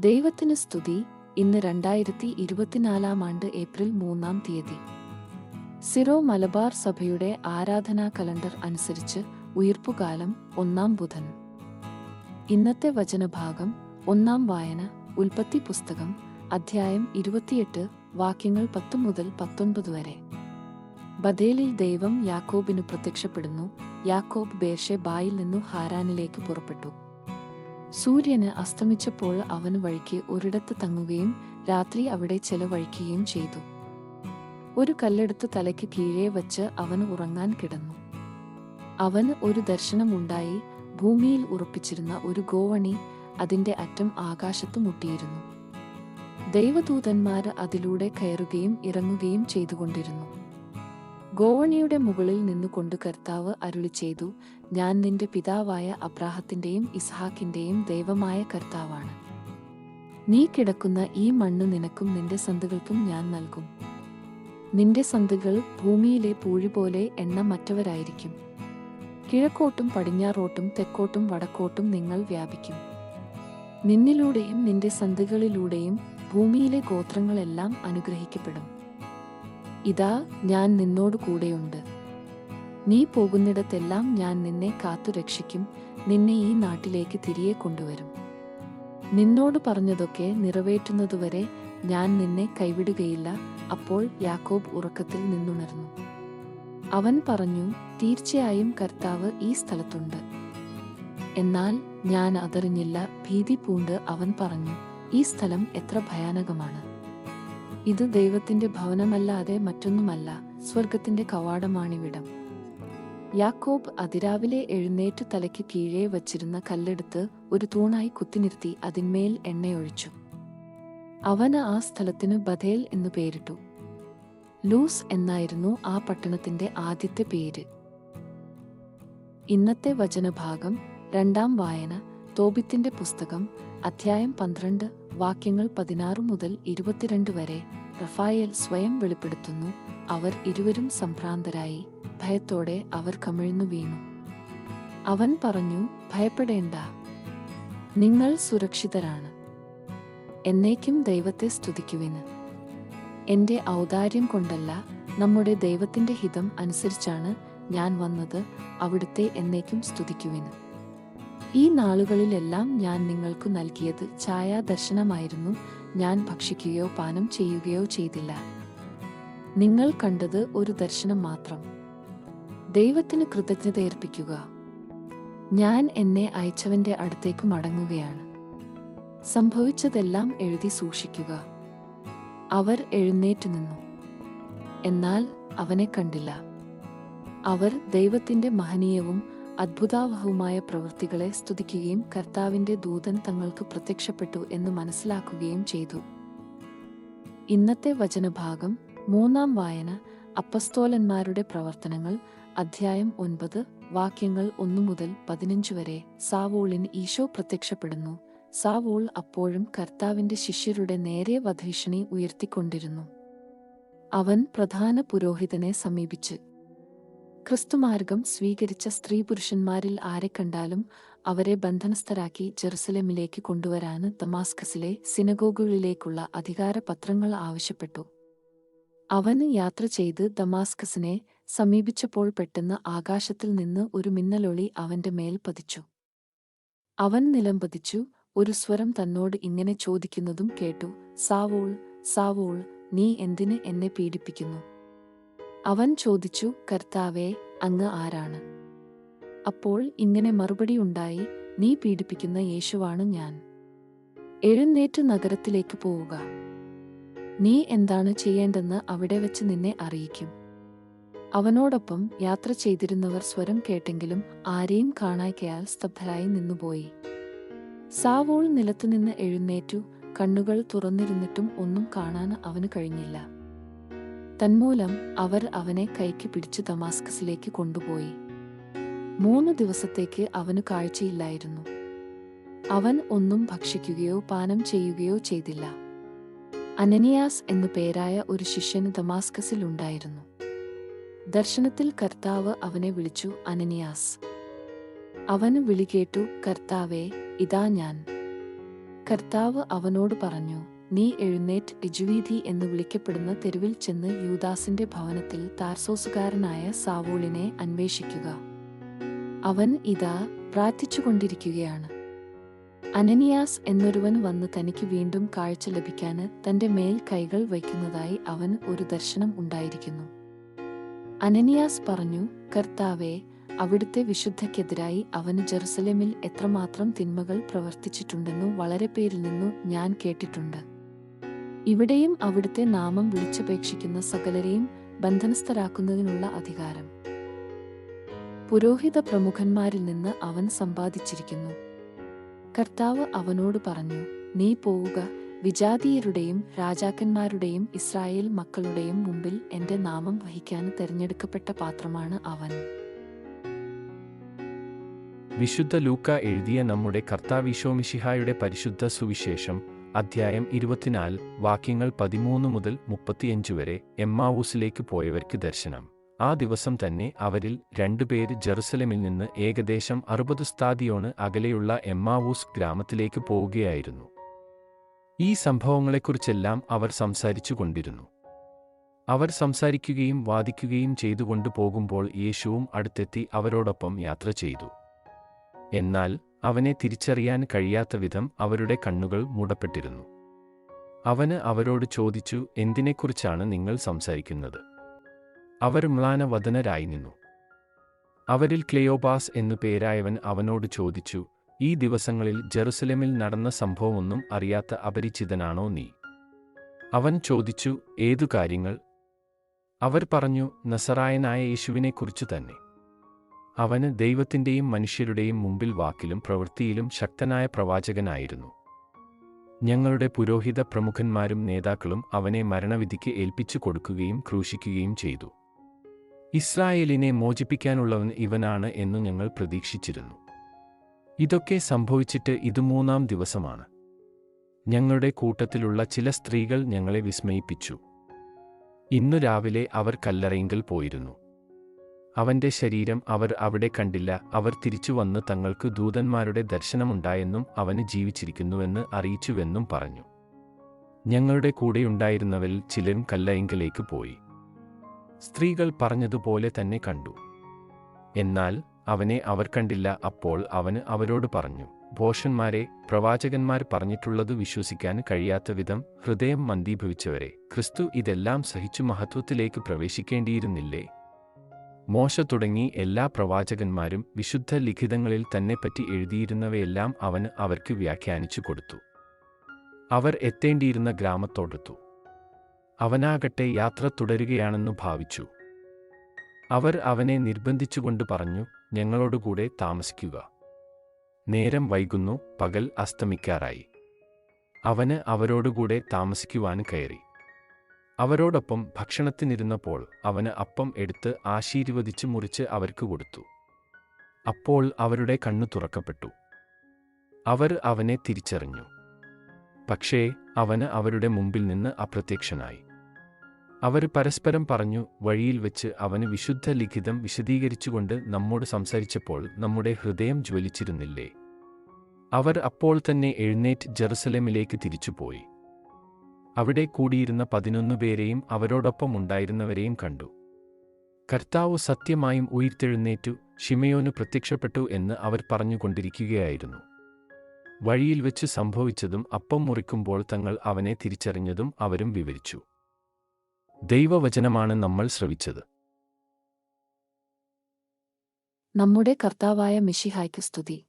ദൈവത്തിന് സ്തുതി. ഇന്ന് രണ്ടായിരത്തി ഇരുപത്തിനാലാം ആണ്ട് ഏപ്രിൽ മൂന്നാം തീയതി. സിറോ മലബാർ സഭയുടെ ആരാധനാ കലണ്ടർ അനുസരിച്ച് ഉയർപ്പുകാലം ഒന്നാം ബുധൻ. ഇന്നത്തെ വചനഭാഗം ഒന്നാം വായന ഉൽപ്പത്തി പുസ്തകം അധ്യായം ഇരുപത്തിയെട്ട് വാക്യങ്ങൾ പത്തു മുതൽ പത്തൊൻപത് വരെ. ബദേലിൽ ദൈവം യാക്കോബിനു പ്രത്യക്ഷപ്പെടുന്നു. യാക്കോബ് ബേർഷെബായിൽ നിന്നു ഹാരാനിലേക്ക് പുറപ്പെട്ടു. സൂര്യന് അസ്തമിച്ചപ്പോൾ അവന് വഴിക്ക് ഒരിടത്ത് തങ്ങുകയും രാത്രി അവിടെ ചെലവഴിക്കുകയും ചെയ്തു. ഒരു കല്ലെടുത്ത് തലയ്ക്ക് കീഴേ വച്ച് അവന് ഉറങ്ങാൻ കിടന്നു. അവന് ഒരു ദർശനമുണ്ടായി. ഭൂമിയിൽ ഉറപ്പിച്ചിരുന്ന ഒരു ഗോവണി അതിന്റെ അറ്റം ആകാശത്ത് മുട്ടിയിരുന്നു. ദൈവദൂതന്മാർ അതിലൂടെ കയറുകയും ഇറങ്ങുകയും ചെയ്തുകൊണ്ടിരുന്നു. ഗോവണിയുടെ മുകളിൽ നിന്നുകൊണ്ട് കർത്താവ് അരുളി ചെയ്തു ഞാൻ നിന്റെ പിതാവായ അബ്രാഹത്തിന്റെയും ഇസ്ഹാക്കിന്റെയും ദൈവമായ കർത്താവാണ്. നീ കിടക്കുന്ന ഈ മണ്ണ് നിനക്കും നിന്റെ സന്തുകൾക്കും ഞാൻ നൽകും. നിന്റെ സന്തുകൾ ഭൂമിയിലെ പൂഴി പോലെ എണ്ണ മറ്റവരായിരിക്കും കിഴക്കോട്ടും പടിഞ്ഞാറോട്ടും തെക്കോട്ടും വടക്കോട്ടും നിങ്ങൾ വ്യാപിക്കും. നിന്നിലൂടെയും നിന്റെ സന്തുകളിലൂടെയും ഭൂമിയിലെ ഗോത്രങ്ങളെല്ലാം അനുഗ്രഹിക്കപ്പെടും. ഇതാ ഞാൻ നിന്നോട് കൂടെയുണ്ട്. നീ പോകുന്നിടത്തെല്ലാം ഞാൻ നിന്നെ കാത്തു രക്ഷിക്കും നിന്നെ ഈ നാട്ടിലേക്ക് തിരികെ കൊണ്ടുവരും. നിന്നോട് പറഞ്ഞതൊക്കെ നിറവേറ്റുന്നതുവരെ ഞാൻ നിന്നെ കൈവിടുകയില്ല അപ്പോൾ യാക്കോബ് ഉറക്കത്തിൽ നിന്നുണർന്നു. അവൻ പറഞ്ഞു തീർച്ചയായും കർത്താവ് ഈ സ്ഥലത്തുണ്ട്. എന്നാൽ ഞാൻ അതറിഞ്ഞില്ല ഭീതി പൂണ്ട് അവൻ പറഞ്ഞു ഈ സ്ഥലം എത്ര ഭയാനകമാണ്. ഇത് ദൈവത്തിന്റെ ഭവനമല്ലാതെ മറ്റൊന്നുമല്ല സ്വർഗത്തിന്റെ കവാടമാണിവിടം. യാക്കോബ് അതിരാവിലെ എഴുന്നേറ്റു തലയ്ക്ക് കീഴേ വച്ചിരുന്ന കല്ലെടുത്ത് ഒരു തൂണായി കുത്തിനിർത്തി അതിന്മേൽ എണ്ണയൊഴിച്ചു. അവന് ആ സ്ഥലത്തിന് ബഥേൽ എന്നു പേരിട്ടു. ലൂസ് എന്നായിരുന്നു ആ പട്ടണത്തിന്റെ ആദ്യത്തെ പേര്. ഇന്നത്തെ വചനഭാഗം രണ്ടാം വായന തോബിത്തിന്റെ പുസ്തകം അധ്യായം പന്ത്രണ്ട് വാക്യങ്ങൾ പതിനാറ് മുതൽ ഇരുപത്തിരണ്ട് വരെ റഫായേൽ സ്വയം വെളിപ്പെടുത്തുന്നു. അവർ ഇരുവരും സംഭ്രാന്തരായി. ഭയത്തോടെ അവർ കമിഴ്ന്നു വീണു. അവൻ പറഞ്ഞു ഭയപ്പെടേണ്ട. നിങ്ങൾ സുരക്ഷിതരാണ്. എന്നേക്കും ദൈവത്തെ സ്തുതിക്കുവിന് എന്റെ ഔദാര്യം കൊണ്ടല്ല നമ്മുടെ ദൈവത്തിന്റെ ഹിതം അനുസരിച്ചാണ് ഞാൻ വന്നത്. അവിടുത്തെ എന്നേക്കും സ്തുതിക്കുവിന് ഈ നാളുകളിലെല്ലാം ഞാൻ നിങ്ങൾക്ക് നൽകിയത് ഛായാദർശനമായിരുന്നു. ഞാൻ ഭക്ഷിക്കുകയോ പാനം ചെയ്യുകയോ ചെയ്തില്ല. നിങ്ങൾ കണ്ടത് ഒരു ദർശനം മാത്രം. ദൈവത്തിന് കൃതജ്ഞതയർപ്പിക്കുക ഞാൻ എന്നെ അയച്ചവന്റെ അടുത്തേക്ക് മടങ്ങുകയാണ്. സംഭവിച്ചതെല്ലാം എഴുതി സൂക്ഷിക്കുക. അവർ എഴുന്നേറ്റു നിന്നു. എന്നാൽ അവനെ കണ്ടില്ല. അവർ ദൈവത്തിന്റെ മഹനീയവും അത്ഭുതാവഹവുമായ പ്രവൃത്തികളെ സ്തുതിക്കുകയും കർത്താവിന്റെ ദൂതൻ തങ്ങൾക്ക് പ്രത്യക്ഷപ്പെട്ടു എന്ന് മനസ്സിലാക്കുകയും ചെയ്തു. ഇന്നത്തെ വചനഭാഗം മൂന്നാം വായന അപ്പസ്തോലന്മാരുടെ പ്രവർത്തനങ്ങൾ അധ്യായം ഒൻപത് വാക്യങ്ങൾ ഒന്നു മുതൽ പതിനഞ്ച് വരെ. സാവോളിന് ഈശോ പ്രത്യക്ഷപ്പെടുന്നു. സാവോൾ അപ്പോഴും കർത്താവിന്റെ ശിഷ്യരുടെ നേരെ വധീഷണി ഉയർത്തിക്കൊണ്ടിരുന്നു. അവൻ പ്രധാന പുരോഹിതനെ സമീപിച്ച് ക്രിസ്തുമാർഗം സ്വീകരിച്ച സ്ത്രീ പുരുഷന്മാരിൽ ആരെ കണ്ടാലും അവരെ ബന്ധനസ്ഥരാക്കി ജെറുസലേമിലേക്ക് കൊണ്ടുവരാന് ദമാസ്കസിലെ സിനഗോഗുകളിലേക്കുള്ള അധികാരപത്രങ്ങൾ ആവശ്യപ്പെട്ടു. അവന് യാത്ര ചെയ്ത് ദമാസ്കസിനെ സമീപിച്ചപ്പോൾ പെട്ടെന്ന് ആകാശത്തിൽ നിന്ന് ഒരു മിന്നലൊളി അവന്റെ മേൽ പതിച്ചു. അവൻ നിലംപതിച്ചു ഒരു സ്വരം തന്നോട് ഇങ്ങനെ ചോദിക്കുന്നതും കേട്ടു സാവോൾ സാവോൾ നീ എന്തിന് എന്നെ പീഡിപ്പിക്കുന്നു? അവൻ ചോദിച്ചു കർത്താവേ അങ്ങ് ആരാണ്? അപ്പോൾ ഇങ്ങനെ മറുപടി ഉണ്ടായി നീ പീഡിപ്പിക്കുന്ന യേശുവാണ് ഞാൻ. എഴുന്നേറ്റ് നഗരത്തിലേക്ക് പോവുക. നീ എന്താണ് ചെയ്യേണ്ടെന്ന് അവിടെ വെച്ച് നിന്നെ അറിയിക്കും. അവനോടൊപ്പം യാത്ര ചെയ്തിരുന്നവർ സ്വരം കേട്ടെങ്കിലും ആരെയും കാണാക്കയാൽ സ്തബ്ധരായി നിന്നുപോയി. സാവോൾ നിലത്തുനിന്ന് എഴുന്നേറ്റു കണ്ണുകൾ തുറന്നിരുന്നിട്ടും ഒന്നും കാണാൻ അവന് കഴിഞ്ഞില്ല. തന്മൂലം അവർ അവനെ കൈക്ക് പിടിച്ച് ദമാസ്കസിലേക്ക് കൊണ്ടുപോയി. മൂന്ന് ദിവസത്തേക്ക് അവന് കാഴ്ചയില്ലായിരുന്നു. അവൻ ഒന്നും ഭക്ഷിക്കുകയോ പാനം ചെയ്യുകയോ ചെയ്തില്ല. അനനിയാസ് എന്നു പേരായ ഒരു ശിഷ്യന് ദമാസ്കസിൽ ഉണ്ടായിരുന്നു. ദർശനത്തിൽ കർത്താവ് അവനെ വിളിച്ചു അനനിയാസ് അവന് വിളികേട്ടു കർത്താവേ ഇതാ ഞാൻ. കർത്താവ് അവനോട് പറഞ്ഞു നീ എഴുന്നേറ്റ് ഇജുവീതി എന്ന് വിളിക്കപ്പെടുന്ന തെരുവിൽ ചെന്ന് യൂദാസിന്റെ ഭവനത്തിൽ താർസോസുകാരനായ സാവൂളിനെ അന്വേഷിക്കുക. അവൻ ഇതാ പ്രാർത്ഥിച്ചുകൊണ്ടിരിക്കുകയാണ്. അനനിയാസ് എന്നൊരുവൻ വന്ന് തനിക്ക് വീണ്ടും കാഴ്ച ലഭിക്കാന് തന്റെ മേൽ കൈകൾ വയ്ക്കുന്നതായി അവൻ ഒരു ദർശനം ഉണ്ടായിരിക്കുന്നു. അനനിയാസ് പറഞ്ഞു കർത്താവെ അവിടുത്തെ വിശുദ്ധക്കെതിരായി അവന് ജെറുസലേമിൽ എത്രമാത്രം തിന്മകൾ പ്രവർത്തിച്ചിട്ടുണ്ടെന്നു വളരെ പേരിൽ നിന്നു ഞാൻ കേട്ടിട്ടുണ്ട്. ഇവിടെയും അവിടുത്തെ നാമം വിളിച്ചപേക്ഷിക്കുന്ന സകലരെയും ബന്ധനസ്ഥരാക്കുന്നതിനുള്ള അധികാരം. പുരോഹിത പ്രമുഖന്മാരിൽ നിന്ന് അവൻ സമ്പാദിച്ചിരിക്കുന്നു. കർത്താവ് അവനോട് പറഞ്ഞു നീ പോവുക വിജാതീയരുടെയും രാജാക്കന്മാരുടെയും ഇസ്രായേൽ മക്കളുടെയും മുമ്പിൽ എന്റെ നാമം വഹിക്കാൻ തെരഞ്ഞെടുക്കപ്പെട്ട പാത്രമാണ് അവൻ. വിശുദ്ധ ലൂക്ക എഴുതിയ നമ്മുടെ കർത്താവിശോമിഷിഹായുടെ പരിശുദ്ധ സുവിശേഷം അധ്യായം ഇരുപത്തിനാല് വാക്യങ്ങൾ പതിമൂന്ന് മുതൽ മുപ്പത്തിയഞ്ച് വരെ എമ്മാവൂസിലേക്ക് പോയവർക്ക് ദർശനം. ആ ദിവസം തന്നെ അവരിൽ രണ്ടുപേര് ജെറുസലമിൽ നിന്ന് ഏകദേശം അറുപത് സ്ഥാതിയോണ് അകലെയുള്ള എമ്മാവൂസ് ഗ്രാമത്തിലേക്ക് പോവുകയായിരുന്നു. ഈ സംഭവങ്ങളെക്കുറിച്ചെല്ലാം അവർ സംസാരിച്ചു കൊണ്ടിരുന്നു. അവർ സംസാരിക്കുകയും വാദിക്കുകയും ചെയ്തുകൊണ്ട് പോകുമ്പോൾ യേശുവും അടുത്തെത്തി അവരോടൊപ്പം യാത്ര ചെയ്തു. എന്നാൽ അവനെ തിരിച്ചറിയാൻ കഴിയാത്ത വിധം അവരുടെ കണ്ണുകൾ മൂടപ്പെട്ടിരുന്നു. അവന് അവരോട് ചോദിച്ചു എന്തിനെക്കുറിച്ചാണ് നിങ്ങൾ സംസാരിക്കുന്നത്? അവർ മ്ലാനവദനരായി നിന്നു. അവരിൽ ക്ലെയോപാസ് എന്നു പേരായവൻ അവനോട് ചോദിച്ചു ഈ ദിവസങ്ങളിൽ ജെറുസലേമിൽ നടന്ന സംഭവമൊന്നും അറിയാത്ത അപരിചിതനാണോ നീ? അവൻ ചോദിച്ചു ഏതു കാര്യങ്ങൾ? അവർ പറഞ്ഞു നസറായനായ യേശുവിനെക്കുറിച്ചു തന്നെ. അവന് ദൈവത്തിന്റെയും മനുഷ്യരുടെയും മുമ്പിൽ വാക്കിലും പ്രവൃത്തിയിലും ശക്തനായ പ്രവാചകനായിരുന്നു. ഞങ്ങളുടെ പുരോഹിത പ്രമുഖന്മാരും നേതാക്കളും അവനെ മരണവിധിക്ക് ഏൽപ്പിച്ചു കൊടുക്കുകയും ക്രൂശിക്കുകയും ചെയ്തു. ഇസ്രായേലിനെ മോചിപ്പിക്കാനുള്ളവൻ ഇവനാണ് എന്നു ഞങ്ങൾ പ്രതീക്ഷിച്ചിരുന്നു. ഇതൊക്കെ സംഭവിച്ചിട്ട് ഇത് മൂന്നാം ദിവസമാണ്. ഞങ്ങളുടെ കൂട്ടത്തിലുള്ള ചില സ്ത്രീകൾ ഞങ്ങളെ വിസ്മയിപ്പിച്ചു. ഇന്നു രാവിലെ അവർ കല്ലറയിങ്കിൽ പോയിരുന്നു. അവന്റെ ശരീരം അവർ അവിടെ കണ്ടില്ല. അവർ തിരിച്ചു വന്ന് തങ്ങൾക്ക് ദൂതന്മാരുടെ ദർശനമുണ്ടായെന്നും അവന് ജീവിച്ചിരിക്കുന്നുവെന്ന് അറിയിച്ചുവെന്നും പറഞ്ഞു. ഞങ്ങളുടെ കൂടെയുണ്ടായിരുന്നവരിൽ ചിലരും കല്ലയിങ്കലേക്ക് പോയി. സ്ത്രീകൾ പറഞ്ഞതുപോലെ തന്നെ കണ്ടു. എന്നാൽ അവനെ അവർ കണ്ടില്ല. അപ്പോൾ അവന് അവരോട് പറഞ്ഞു ഭോഷന്മാരെ പ്രവാചകന്മാർ പറഞ്ഞിട്ടുള്ളത് വിശ്വസിക്കാൻ കഴിയാത്ത വിധം ഹൃദയം മന്ദീഭവിച്ചവരെ ക്രിസ്തു ഇതെല്ലാം സഹിച്ചു മഹത്വത്തിലേക്ക് പ്രവേശിക്കേണ്ടിയിരുന്നില്ലേ? മോശ തുടങ്ങി എല്ലാ പ്രവാചകന്മാരും വിശുദ്ധ ലിഖിതങ്ങളിൽ തന്നെപ്പറ്റി എഴുതിയിരുന്നവയെല്ലാം അവന് അവർക്ക് വ്യാഖ്യാനിച്ചു കൊടുത്തു. അവർ എത്തേണ്ടിയിരുന്ന ഗ്രാമത്തോടെത്തു. അവനാകട്ടെ യാത്ര തുടരുകയാണെന്നു ഭാവിച്ചു. അവർ അവനെ നിർബന്ധിച്ചുകൊണ്ട് പറഞ്ഞു ഞങ്ങളോടുകൂടെ താമസിക്കുക. നേരം വൈകുന്നു പകൽ അസ്തമിക്കാറായി. അവന് അവരോടുകൂടെ താമസിക്കുവാൻ കയറി. അവരോടൊപ്പം ഭക്ഷണത്തിനിരുന്നപ്പോൾ അവന് അപ്പം എടുത്ത് ആശീർവദിച്ച് മുറിച്ച് അവർക്ക് കൊടുത്തു. അപ്പോൾ അവരുടെ കണ്ണു തുറക്കപ്പെട്ടു. അവർ അവനെ തിരിച്ചറിഞ്ഞു. പക്ഷേ അവന് അവരുടെ മുമ്പിൽ നിന്ന് അപ്രത്യക്ഷനായി. അവർ പരസ്പരം പറഞ്ഞു വഴിയിൽ വെച്ച് അവന് വിശുദ്ധ ലിഖിതം വിശദീകരിച്ചുകൊണ്ട് നമ്മോട് സംസാരിച്ചപ്പോൾ നമ്മുടെ ഹൃദയം ജ്വലിച്ചിരുന്നില്ലേ? അവർ അപ്പോൾ തന്നെ എഴുന്നേറ്റ് ജെറുസലേമിലേക്ക് തിരിച്ചുപോയി. അവിടെ കൂടിയിരുന്ന പതിനൊന്ന് പേരെയും അവരോടൊപ്പം ഉണ്ടായിരുന്നവരെയും കണ്ടു. കർത്താവ് സത്യമായും ഉയിർത്തെഴുന്നേറ്റു ഷിമയോന് പ്രത്യക്ഷപ്പെട്ടു എന്ന് അവർ പറഞ്ഞുകൊണ്ടിരിക്കുകയായിരുന്നു. വഴിയിൽ വെച്ച് സംഭവിച്ചതും അപ്പം മുറിക്കുമ്പോൾ തങ്ങൾ അവനെ തിരിച്ചറിഞ്ഞതും അവരും വിവരിച്ചു. ദൈവവചനമാണ് നമ്മൾ ശ്രവിച്ചത്. നമ്മുടെ കർത്താവായ മിഷിഹായ്ക്ക് സ്തുതി.